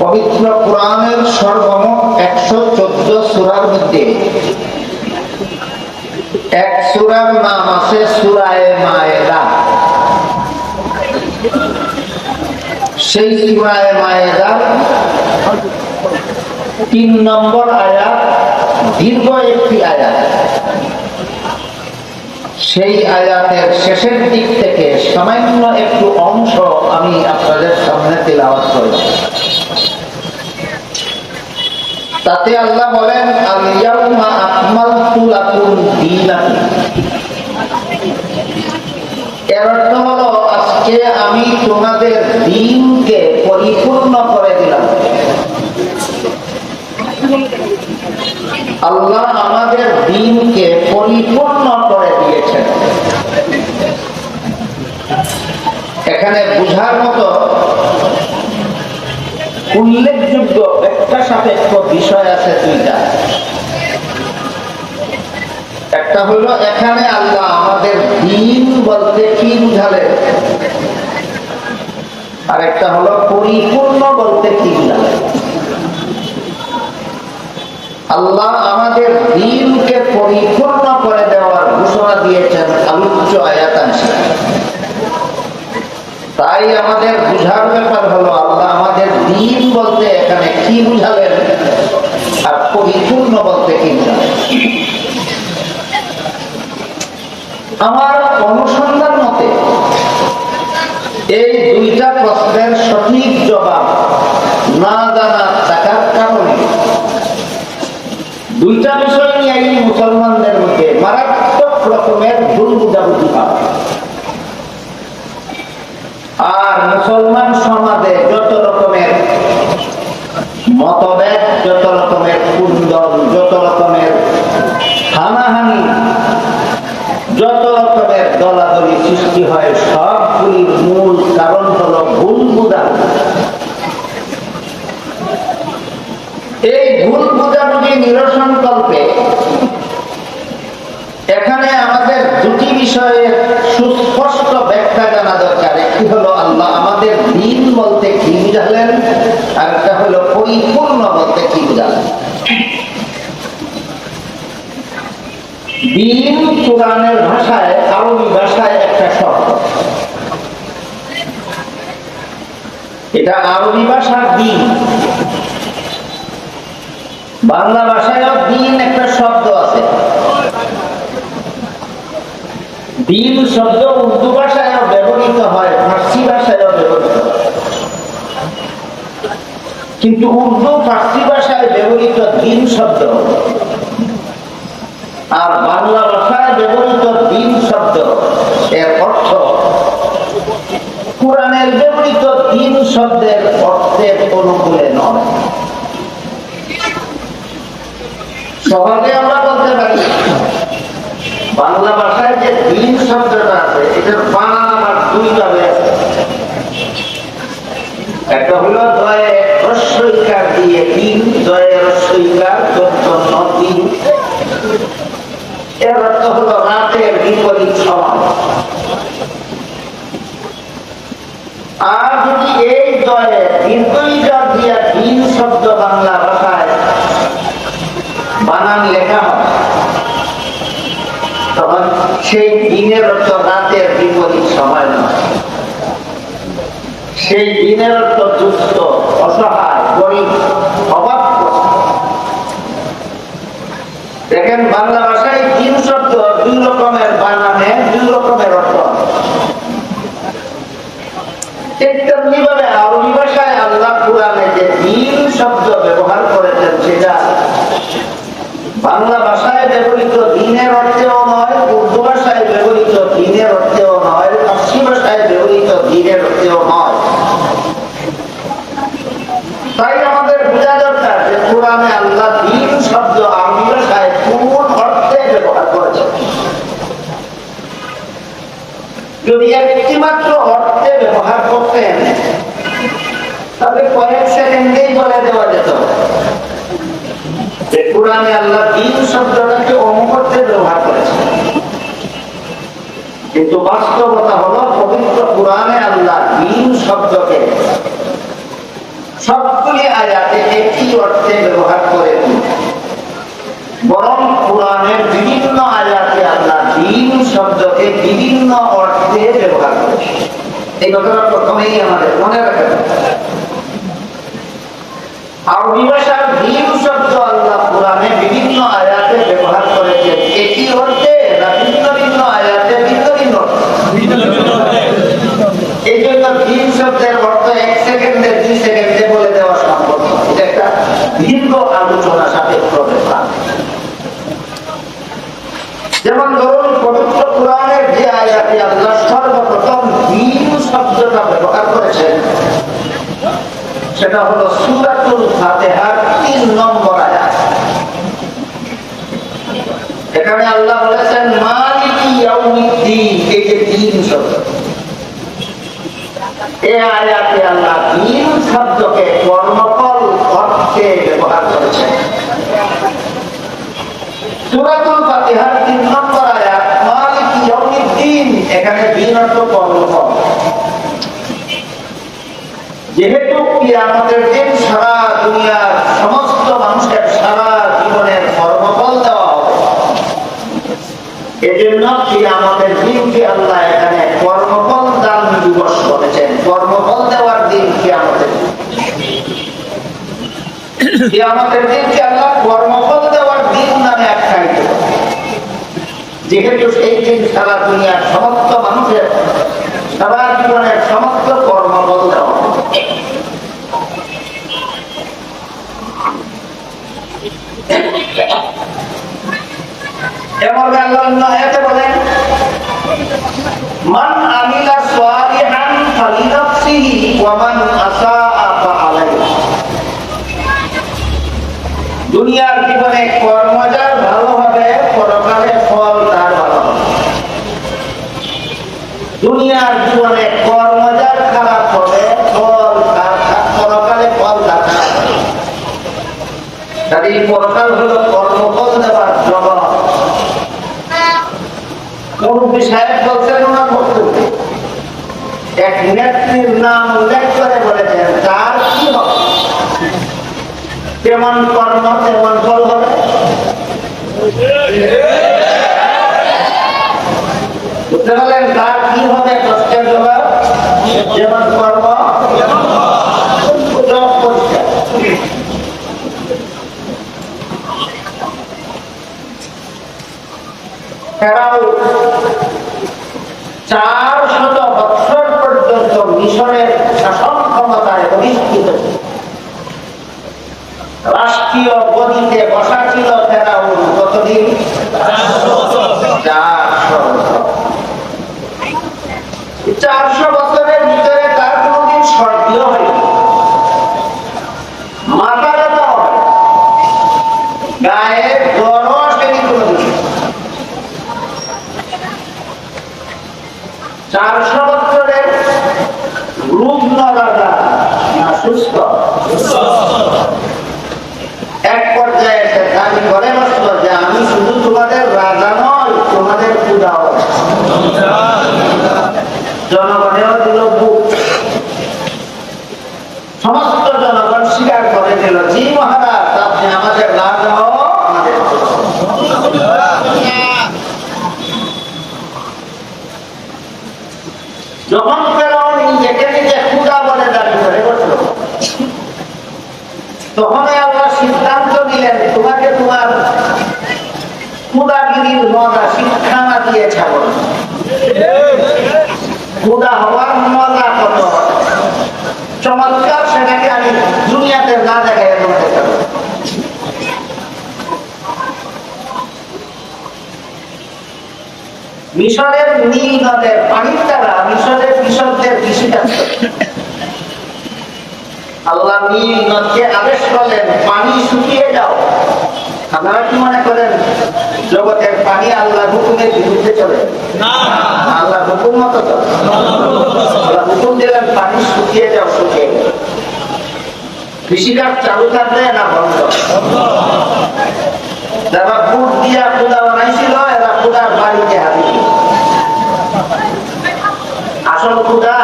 পবিত্র কোরআনের সর্বমোট একশো চোদ্দ সুরার মধ্যে। এক সুরার নাম আছে সুরায় মায়েদা। সেই সুরায় মায়েদার তিন নম্বর আয়াত, দীর্ঘ একটি আয়াত। সেই আয়াতের শেষের দিক থেকে সামান্য একটু অংশ আমি আপনাদের সামনে তেলাওয়াত করব তাতে আল্লাহ বলেন আজকে আমি তোমাদের দিনকে পরিপূর্ণ করে দিলাম। আল্লাহ আমাদের দিনকে পরিপূর্ণ করে দিয়েছেন এখানে বুঝার মতো উল্লেখযোগ্য একটা সাপেক্ষ বিষয় আছে দুইটা। একটা হলো, এখানে আল্লাহ আমাদের দিন বলতে কি বুঝালেন? আর একটা হলো, পরিপূর্ণ বলতে কি বুঝালেন? আল্লাহ আমাদের দিনকে পরিপূর্ণ করে দেওয়ার ঘোষণা দিয়েছেন আলোচ্য আয়াতাংশে। তাই আমাদের বুঝার ব্যাপার হলো, আল্লাহ আমাদের দিন বলতে এখানে কি বুঝালেন আর পরিপূর্ণ বলতে কি বুঝালেন? আমার অনুসন্ধান মতে, এই দুইটা প্রশ্নের সঠিক জবাব না জানা থাকার কারণে দুইটা বিষয় নিয়ে মুসলমানদের মধ্যে মারাত্মক রকমের ভুল বুঝাবুঝি পাবে মুসলমান সমাজে যত রকমের মতভেদ, যত রকমের কুন্দল যত রকমের হানাহানি, যত রকমের দলাদলি সৃষ্টি হয় সবগুলির মূল কারণ হলো ভুল বুঝাবুঝি এই ভুল বুঝাবুঝি নিরসন কল্পে এখানে আমাদের দুটি বিষয়ের সুস্পষ্ট ব্যাখ্যা জানা দরকার একটি হলো আল্লাহ আমাদের দিন বলতে কি বুঝালেন আর একটা হলো পরিপূর্ণ বলতে কি বুঝালেন দিন কোরআনের ভাষায়, আরবি ভাষায় একটা শব্দ। এটা আরবি ভাষার দিন। বাংলা ভাষায়ও দিন একটা শব্দ আছে। দিন শব্দ উর্দু ভাষায়ও ব্যবহৃত হয়, ফার্সি ভাষায়ও ব্যবহৃত কিন্তু উর্দু ফার্সি ভাষায় ব্যবহৃত দিন শব্দ আর বাংলা ভাষায় ব্যবহৃত দিন শব্দ এর অর্থ কোরআনের ব্যবহৃত দিন শব্দের অর্থের অনুকূলে নয় সহজে আমরা বলতে পারি বাংলা ভাষায় যে দিন শব্দটা আছে এটার বানান আমার দুইভাবে আছে একটা হলো দয়ে রস্বইকার দিয়ে দিন দয়ে রস্বইকার দন্তন্য দিন এর অর্থ হলো রাতের বিপরীত সমান আর যদি এই দয়ে দীর্ঘইকার দিয়া দিন শব্দ বাংলা ভাষায় বানান লেখা হয় তখন সেই দিনের অর্থ রাতের বিপরীত সময় নয়। সেই দিনের অর্থ দুস্থ, অসহায়, গরিব অভাবগ্রস্ত দেখেন বাংলা ভাষায় দিন শব্দ, দুই রকমের বানানে দুই রকমের অর্থ। আরবি ভাষায় আল্লাহ কোরআনে যে দিন শব্দ ব্যবহার করেছেন, সেটা বাংলা ভাষায় ব্যবহৃত দিনের অর্থেও নয় উর্দু ভাষায় ব্যবহৃত দিনের অর্থেও নয় ফার্সি ভাষায় ব্যবহৃত দিনের অর্থেও নয় তাই আমাদের বোঝা দরকার যে কোরআনে আল্লাহ দিন শব্দ আরবি ভাষায় কোন অর্থে ব্যবহার করেছেন যদি একটি মাত্র অর্থে ব্যবহার করতেন, তাহলে কয়েক সেকেন্ডেই বলে দেওয়া যেত। যে কোরআনে আল্লাহ দিন শব্দটাকে অমুহূর্তে ব্যবহার করেছে কিন্তু বাস্তবতা হলো পবিত্র কোরআনে আল্লাহ দিন শব্দকে সবগুলি আয়াতে একই অর্থে ব্যবহার করে বরং কোরআনের বিভিন্ন আয়াতে আল্লাহ দিন শব্দকে বিভিন্ন অর্থে ব্যবহার করেছে। এই ঘটনা প্রথমেই আমাদের মনে রাখা আরবি ভাষার শব্দ আল্লাহ কোরআনে বিভিন্ন আয়াতে ব্যবহার করেছেন একই অর্থে না ভিন্ন ভিন্ন আয়াতে ভিন্ন ভিন্ন অর্থে? এই জন্য দিন শব্দের অর্থ এক সেকেন্ডে দুই সেকেন্ডে বলে দেওয়া সম্ভব নয়। এটা একটা দীর্ঘ আলোচনা সাপেক্ষ ব্যাপার যেমন ধরুন পবিত্র কোরআনের যে আয়াতে আল্লাহ সর্বপ্রথম দিন শব্দটা ব্যবহার করেছেন সেটা হলো সুরাতুল ফাতিহার তিন নম্বর আয়াত এখানে আল্লাহ বলেছেন মালিকি ইয়াউমিদ্দিন এই যে দিন শব্দ এ আয়াতে আল্লাহ দিন শব্দকে কর্মফল অর্থে ব্যবহার করেছেন সূরাতুল ফাতিহার তিন নম্বর আয়াত মালিকি ইয়াউমিদ্দিন এখানে দিন অর্থ কর্মফল যেহেতু কিয়ামতের দিন সারা দুনিয়ার সমস্ত মানুষের সারা জীবনের কর্মফল দেওয়া হবে, এজন্য কিয়ামতের দিনকে আল্লাহ এখানে কর্মফল দান দিবস করেছেন কর্মফল দেওয়ার দিন কিয়ামতের দিন। কিয়ামতের দিনকে আল্লাহ কর্মফল দেওয়ার দিন নামে আখ্যায়িত। যেহেতু সেই দিন সারা দুনিয়ার সমস্ত মানুষের, সারা জীবনের সমস্ত কর্মফল দেওয়া দুনিয়ার জীবনে কর্ম যার ভালো হবে পরকালে ফল তার ভালো হবে দুনিয়ার জীবনে খারাপ হবে ফল ফল এই পরকাল হলো কর্মফল দেওয়ার জগৎ মুরব্বী সাহেব বলছেন, ওনার বক্তব্যে এক নেত্রীর নাম উল্লেখ করে বলেছেন তার কি হবে? তেমন কর্ম, তেমন ফল হবে। তার কি হবে যেমন কর্ম পর্যন্ত মিশরের শাসন ক্ষমতায় অধিষ্ঠিত। রাষ্ট্রীয় গদিতে বসা ছিল ফেরাউন কতদিন? চারশো বছর। চারশো বছরের না সুস্থ এক পর্যায়ে এসে দাবি করে বসল যে আমি শুধু তোমাদের রাজা নয় তোমাদের পূজাও জনগণেও দিল বুক সমস্ত জনগণ স্বীকার করে দিল জি মহারাজ আপনি আমাদের রাজাও আমাদের পূজাও। যখন ফেরাউন নিজেকে নিজে খুদা বলে দাবি করে বসল তখন আল্লাহ সিদ্ধান্ত নিলেন তোমাকে তোমার খুদাগিরির মজা শিক্ষা না দিয়ে চমৎকার, সেটাকে আমি দুনিয়াতে না দেখাই ছাড়ো মিশরের নীল নদের পানির দ্বারা মিশরের কৃষকদের কৃষিকাজ। আল্লাহ নীল নদকে আদেশ করলেন, পানি শুকিয়ে যাও। আপনারা কি মনে করেন? জগতের পানি আল্লাহ হুকুমের বিরুদ্ধে চলে। আল্লাহ হুকুম মতো চলে। আল্লাহ হুকুম দিলেন পানি শুকিয়ে যাও শুকিয়ে কৃষিকাজ চালু থাকবে না বন্ধ? যারা বুট দিয়া খুদা বানাইছিল এরা খুদার বাড়িতে হাজির। আসল খুদা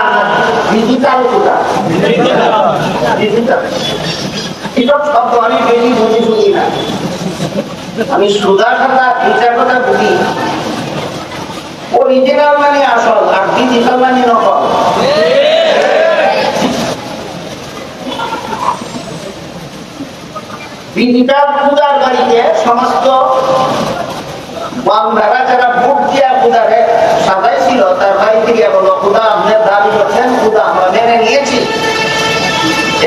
ডিজিটাল খুদা চিন্তা করেন। এসব শব্দ আমি বেশি বুঝি বুঝি না। আমি সুদা খাতা বিচার কথা বুঝি অরিজিনাল মানে আসল, আর ডিজিটাল মানে নকল। সমস্ত বান্দারা তার বাড়ি থেকে খুদা আমরা মেনে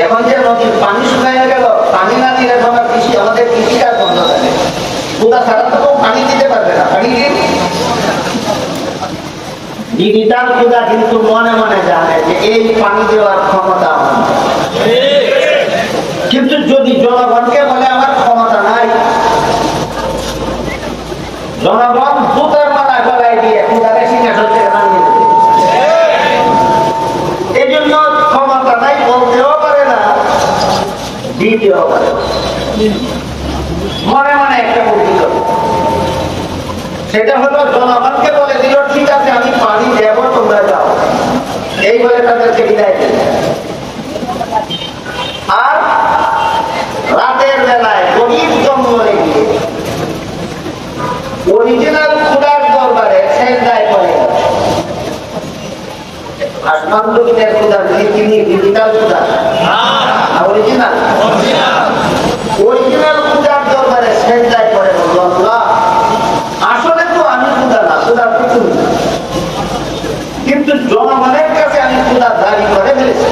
এখন যে নদীর পানি শুকাইয়া গেল না দিলে কৃষি আমাদের কৃষিকাজ বন্ধ থাকে। খুদা ছাড়া তো পানি দিতে পারবে না, পানি কিন্তু মনে মনে জানে যে এই পানি দেওয়ার ক্ষমতা কিন্তু যদি জনগণকে বলে আমার ক্ষমতা নাই, জনগণ দুধের মালা গলায় দিয়ে পূজারে সিংহাসন থেকে নামিয়ে এই জন্য ক্ষমতা নাই বলতেও পারে না, দিতেও পারে মনে একটা সেটা হলো জনগণকে বলে দিল ঠিক আছে আমি পানি দেব তোমরা যাও। এই বলে তাদেরকে বিদায় দিল। আর রাতের বেলায় গভীর জঙ্গলে গিয়ে অরিজিনাল খুদার দরবারে। আসমান জমিনের খুদা তিনি ডিজিটাল খুদা। অরিজিনাল অরিজিনাল খুদার দরবারে সেজদায় পড়ে বলল আল্লাহ আসলে তো আমি খুদা না খুদা তো তুমি কিন্তু জনগণের কাছে আমি খুদা দাবি করে ফেলেছি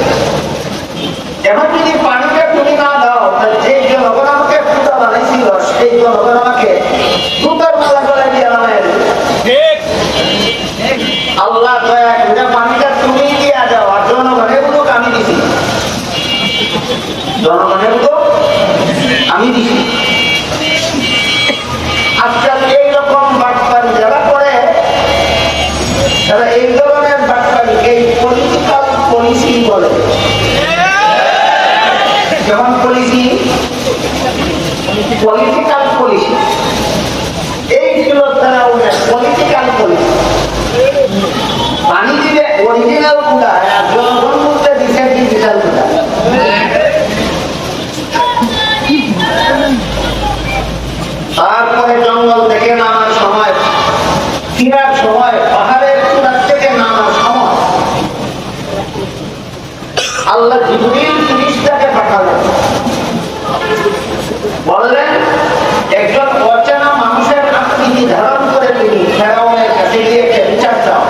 এখন যদি পানিটা তুমি না দাও তাহলে যে জনগণ আমাকে খুদা বানাইছিল সেই জনগণ আমাকে দুটার মালা করে দিয়ে বানাই আল্লাহ দয়া করে পানিটা তুমি দিয়ে দাও আর জনগণের লোক আমি দিছি জনগণের লোক আমি দিছি আজকাল এইরকম বাটপানি যারা করে তারা এই ধরনের বাটপানি এই পলিটিক্যাল পলিসি বলে যেমন পলিসি পলিটিক্যাল পলিসি এই ছিল তারা পলিটিক্যাল পলিসি পানি দিলে অরিজিনালগুলা আর জনগণ বলতে দিছে ডিজিটালগুলা তারপরে জঙ্গল থেকে নামার সময় ফিরার সময় পাহাড়ের চূড়ার থেকে নামার সময় আল্লাহ জিবরিল ফিরিস্তাকে পাঠালেন বললেন একজন অচেনা মানুষের আকৃতি ধারণ করে তিনি ফেরাউনের কাছে গিয়ে একটা বিচার দাও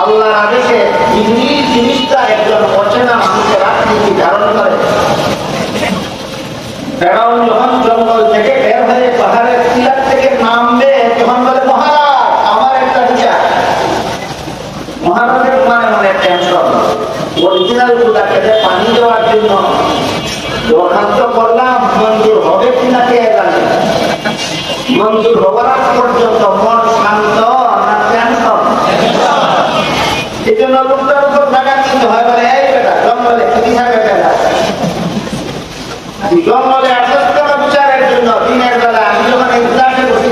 আল্লাহর আদেশে জিবরিল ফিরিস্তা একজন অচেনা মানুষের আকৃতি ধারণ করে ফেরাউন যখন জঙ্গল থেকে বের হয়ে পাহাড়ের টিলার থেকে নামবে তখন বলে মহারাজ আমার একটা বিচার মহারাজের মানে মনে টেনশন অরিজিনাল গুলাকে যে পানি দেওয়ার জন্য দরখাস্ত করলাম মঞ্জুর হবে কিনা কে জানে মঞ্জুর হবার আগ পর্যন্ত মন শান্ত না টেনশন এই জন্য লোকটার উপর টাকা দিতে হয় বলে এই বেটা জঙ্গলে কি থাকে বেটা জঙ্গলে করা বিচারের জন্য দিনের বেলা আমি যখন ইতিহাসে বসি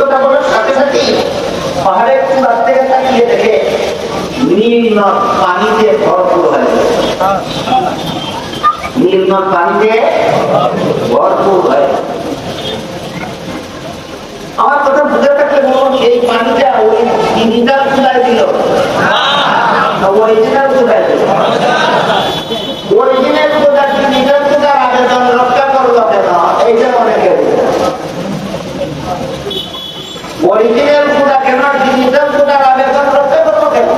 কথা বলার সাথে সাথে দেখে নীল নদ পানিতে ভরপুর হয়ে নীল নদ পানিতে ভরপুর হয়ে আমার কথা বুঝে থাকলে এই পানিটা ওই ডিজিটাল চুলায় দিল। অরিজিনাল দিল অরিজিনাল কোথার ডিজিটাল কোথার আবেদন রক্ষা করল কেন এইটা অনেকে অরিজিনাল কোথা কেন ডিজিটাল কোথার আবেদন রক্ষা করল কেন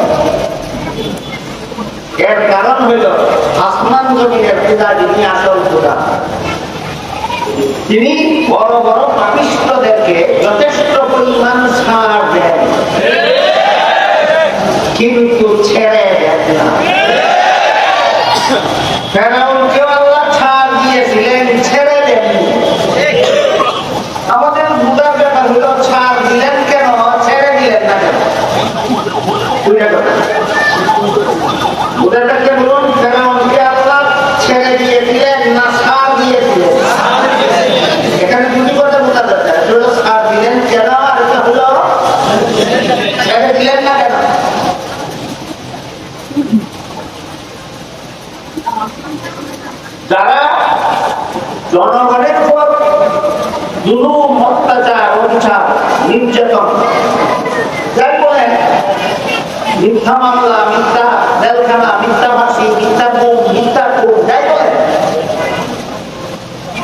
এর কারণ হইল আসমান জমিনের যিনি আসল খোদা। তিনি বড় বড় পাপিষ্টদেরকে যথেষ্ট পরিমাণ ছাড় দেন। কিন্তু ছেড়ে দেন না। ছাড় আমাদের ছাড় দিলেন কেন? ছেড়ে দিলেন না কেন? মিথ্যা মামলা, মিথ্যা জেলখানা, মিথ্যা মাসি মিথ্যা গুম মিথ্যা গুম যাই বলে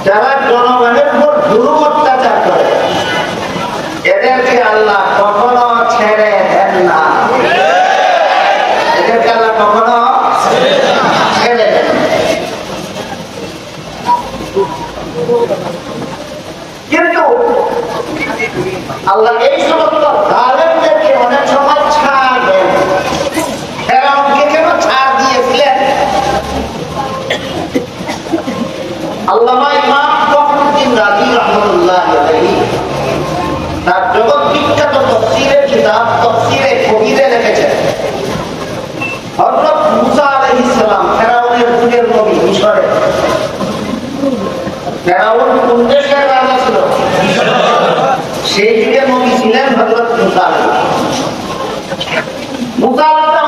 যারা জনগণের উপর দুরু অত্যাচার করে, এদেরকে আল্লাহ কখনো ছেড়ে দেন না। এদেরকে আল্লাহ কখনো ছেড়ে দেন কিন্তু আল্লাহ এই সমস্ত উদাহরণটা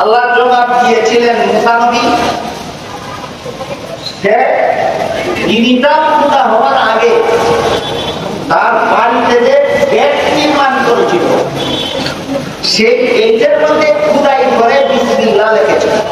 আল্লাহ জবাব দিয়েছিলেন মুসানবী হওয়ার আগে তার বাড়িতে যে ডেট নির্মাণ করেছিল সে এইটার মধ্যে খুদাই করে বিসমিল্লা লিখেছিল।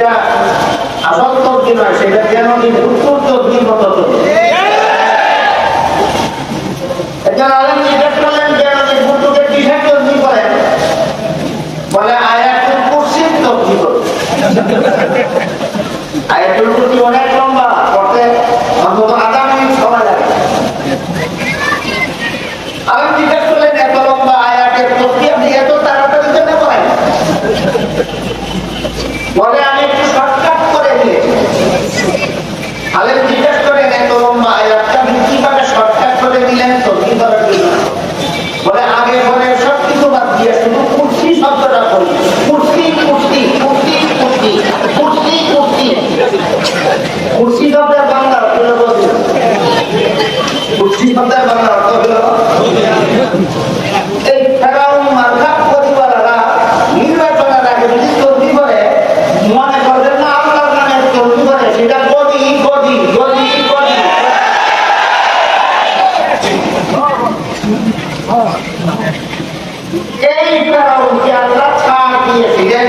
এটা আসল তর্কি নয় সেটা কেন উত্তর তর্কির মতো তর্কি একজন আলেম জিজ্ঞেস করলেন কেন বুটুকে কিসের তর্কি করেন বলে আয়াতের কুর্সির তর্কি করে। এই কারণ কি আল্লাহ ছাড় দিয়েছিলেন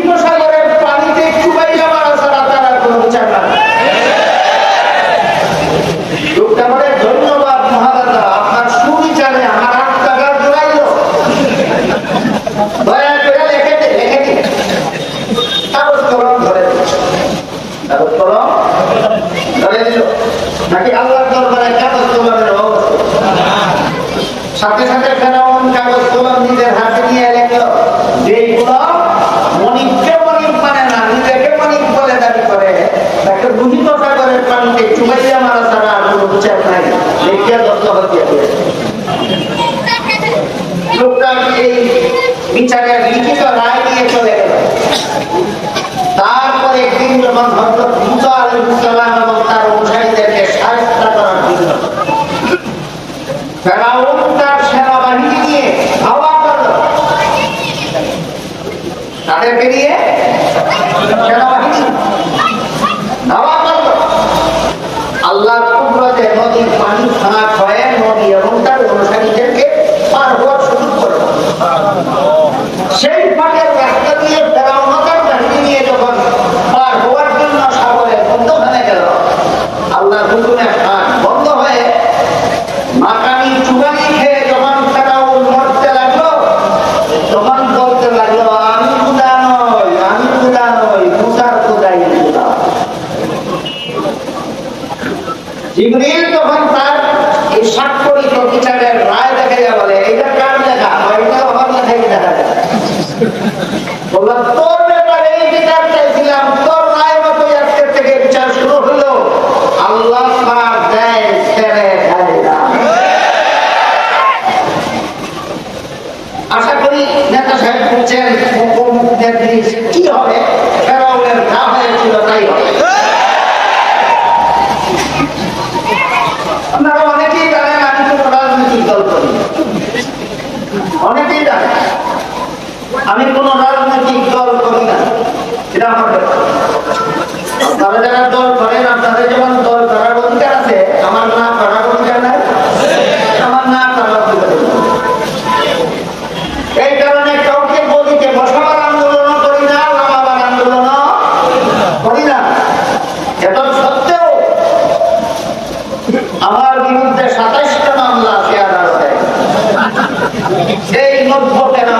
সাথে সাথে সাহেব বলছেন মুখোমুখদের অনেকেই জানেন আমি তো রাজনৈতিক দল করি আমি কোন রাজনৈতিক দল করি না। এটা আমার আপনারা যারা দল করেন আপনারা যেমন জীবন ঘটে না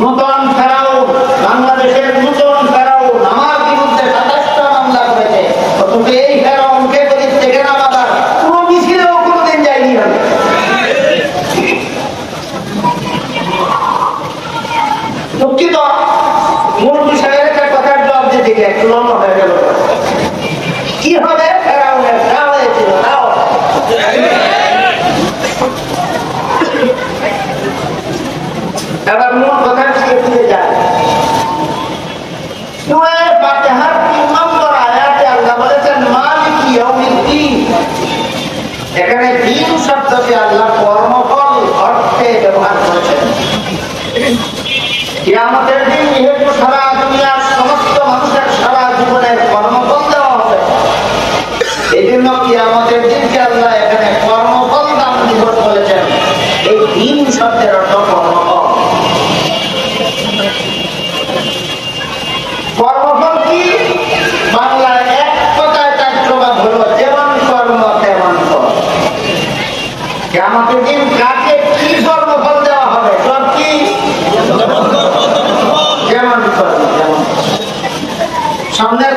নতুন কেয়ামতের দিন যেহেতু সারা দুনিয়ার সমস্ত মানুষের সারা জীবনের কর্মফল দেওয়া হবে এই জন্য কেয়ামতের দিনকে আল্লাহ এখানে কর্মফল দান দিবস বলেছেন। এই দিন শব্দের অর্থ কর্মফল। কর্মফল কি? বাংলায় এক কথায় তার প্রবাদ হলো, যেমন কর্ম, তেমন ফল। কেয়ামতের দিন কার সামনের